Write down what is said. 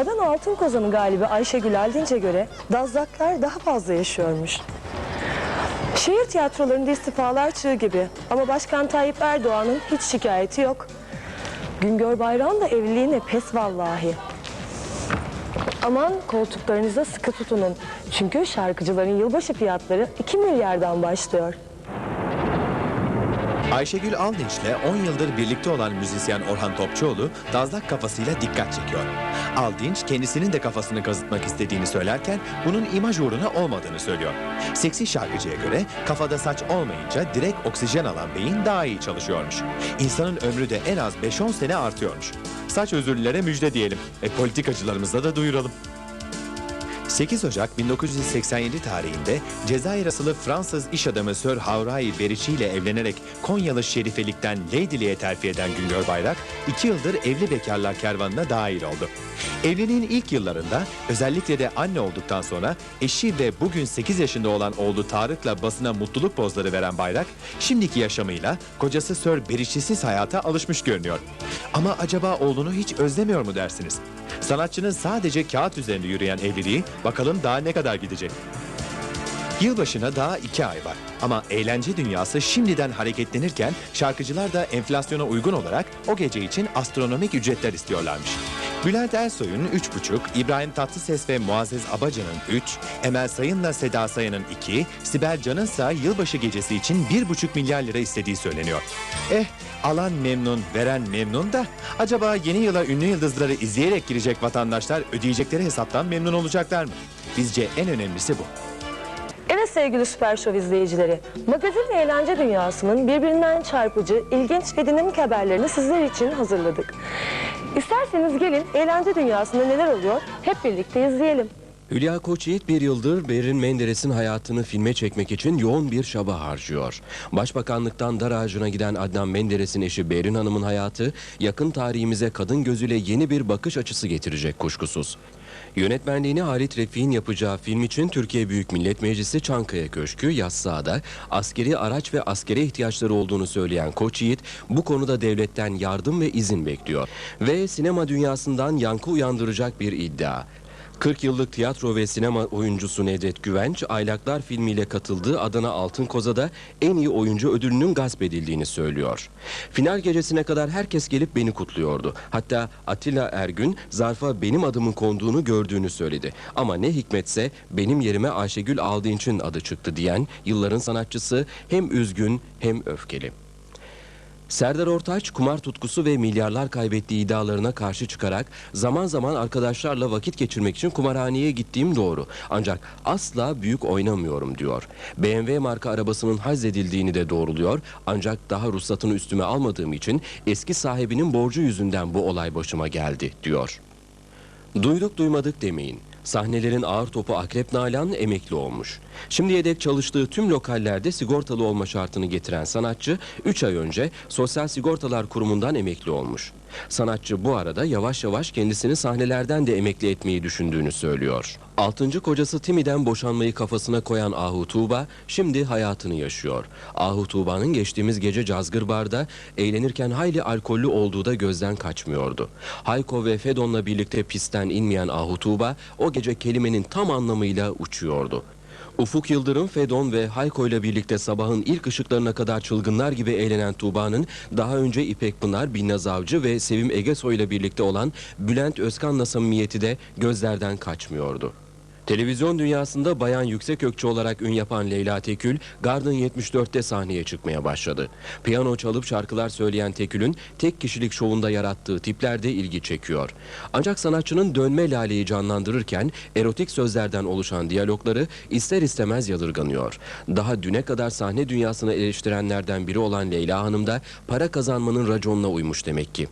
Adana Altın Kozan'ın galibi Ayşegül Aldinç'e göre Dazlaklar daha fazla yaşıyormuş. Şehir tiyatrolarında istifalar çığ gibi ama Başkan Tayyip Erdoğan'ın hiç şikayeti yok. Güngör Bayram da evliliğine pes vallahi. Aman koltuklarınıza sıkı tutunun. Çünkü şarkıcıların yılbaşı fiyatları 2 milyardan başlıyor. Ayşegül Aldinç'le 10 yıldır birlikte olan müzisyen Orhan Topçuoğlu dazlak kafasıyla dikkat çekiyor. Aldinç kendisinin de kafasını kazıtmak istediğini söylerken bunun imaj uğruna olmadığını söylüyor. Seksi şarkıcıya göre kafada saç olmayınca direkt oksijen alan beyin daha iyi çalışıyormuş. İnsanın ömrü de en az 5-10 sene artıyormuş. Saç özürlülere müjde diyelim. E politikacılarımıza da duyuralım. 8 Ocak 1987 tarihinde Cezayir asılı Fransız iş adamı Sir Havrai Berici ile evlenerek Konyalı şerifelikten Lady'liğe terfi eden Güngör Bayrak, 2 yıldır evli bekarlar kervanına dahil oldu. Evliliğin ilk yıllarında özellikle de anne olduktan sonra eşi ve bugün 8 yaşında olan oğlu Tarık'la basına mutluluk pozları veren Bayrak, şimdiki yaşamıyla kocası Sir Berici'siz hayata alışmış görünüyor. Ama acaba oğlunu hiç özlemiyor mu dersiniz? Sanatçının sadece kağıt üzerinde yürüyen evliliği bakalım daha ne kadar gidecek? Yılbaşına daha iki ay var. Ama eğlence dünyası şimdiden hareketlenirken şarkıcılar da enflasyona uygun olarak o gece için astronomik ücretler istiyorlarmış. Bülent Ersoy'un 3,5, İbrahim Tatlıses ve Muazzez Abacan'ın 3, Emel Sayın'la Seda Sayan'ın 2, Sibel Can'ın ise yılbaşı gecesi için 1,5 milyar lira istediği söyleniyor. Eh, alan memnun, veren memnun da acaba yeni yıla ünlü yıldızları izleyerek girecek vatandaşlar ödeyecekleri hesaptan memnun olacaklar mı? Bizce en önemlisi bu. Evet sevgili Süper Show izleyicileri, magazin ve eğlence dünyasının birbirinden çarpıcı, ilginç ve dinamik haberlerini sizler için hazırladık. İsterseniz gelin eğlence dünyasında neler oluyor hep birlikte izleyelim. Hülya Koçyiğit bir yıldır Berin Menderes'in hayatını filme çekmek için yoğun bir çaba harcıyor. Başbakanlıktan dar ağacına giden Adnan Menderes'in eşi Berin Hanım'ın hayatı yakın tarihimize kadın gözüyle yeni bir bakış açısı getirecek kuşkusuz. Yönetmenliğini Halit Refik'in yapacağı film için Türkiye Büyük Millet Meclisi Çankaya Köşkü Yassıada askeri araç ve askere ihtiyaçları olduğunu söyleyen Koç Yiğit bu konuda devletten yardım ve izin bekliyor. Ve sinema dünyasından yankı uyandıracak bir iddia. 40 yıllık tiyatro ve sinema oyuncusu Nedret Güvenç, Aylaklar filmiyle katıldığı Adana Altın Koza'da en iyi oyuncu ödülünün gasp edildiğini söylüyor. Final gecesine kadar herkes gelip beni kutluyordu. Hatta Atilla Ergün zarfa benim adımın konduğunu gördüğünü söyledi. Ama ne hikmetse benim yerime Ayşegül Aldinç'in adı çıktı diyen yılların sanatçısı hem üzgün hem öfkeli. Serdar Ortaç kumar tutkusu ve milyarlar kaybettiği iddialarına karşı çıkarak zaman zaman arkadaşlarla vakit geçirmek için kumarhaneye gittiğim doğru. Ancak asla büyük oynamıyorum diyor. BMW marka arabasının hazzedildiğini de doğruluyor. Ancak daha ruhsatını üstüme almadığım için eski sahibinin borcu yüzünden bu olay başıma geldi diyor. Duyduk duymadık demeyin. Sahnelerin ağır topu Akrep Nalan emekli olmuş. Şimdiye dek çalıştığı tüm lokallerde sigortalı olma şartını getiren sanatçı 3 ay önce Sosyal Sigortalar Kurumu'ndan emekli olmuş. Sanatçı bu arada yavaş yavaş kendisini sahnelerden de emekli etmeyi düşündüğünü söylüyor. Altıncı kocası Timi'den boşanmayı kafasına koyan Ahu Tuğba şimdi hayatını yaşıyor. Ahu Tuğba'nın geçtiğimiz gece Cazgır Bar'da eğlenirken hayli alkollü olduğu da gözden kaçmıyordu. Hayko ve Fedon'la birlikte pistten inmeyen Ahu Tuğba o gece kelimenin tam anlamıyla uçuyordu. Ufuk Yıldırım, Fedon ve Hayko ile birlikte sabahın ilk ışıklarına kadar çılgınlar gibi eğlenen Tuğba'nın daha önce İpek Pınar, Binnaz Avcı ve Sevim Egesoy ile birlikte olan Bülent Özkan'la samimiyeti de gözlerden kaçmıyordu. Televizyon dünyasında bayan yüksek ökçü olarak ün yapan Leyla Tekül, Garden 74'te sahneye çıkmaya başladı. Piyano çalıp şarkılar söyleyen Tekül'ün tek kişilik şovunda yarattığı tipler de ilgi çekiyor. Ancak sanatçının dönme laleyi canlandırırken erotik sözlerden oluşan diyalogları ister istemez yadırganıyor. Daha düne kadar sahne dünyasını eleştirenlerden biri olan Leyla Hanım da para kazanmanın raconuna uymuş demek ki.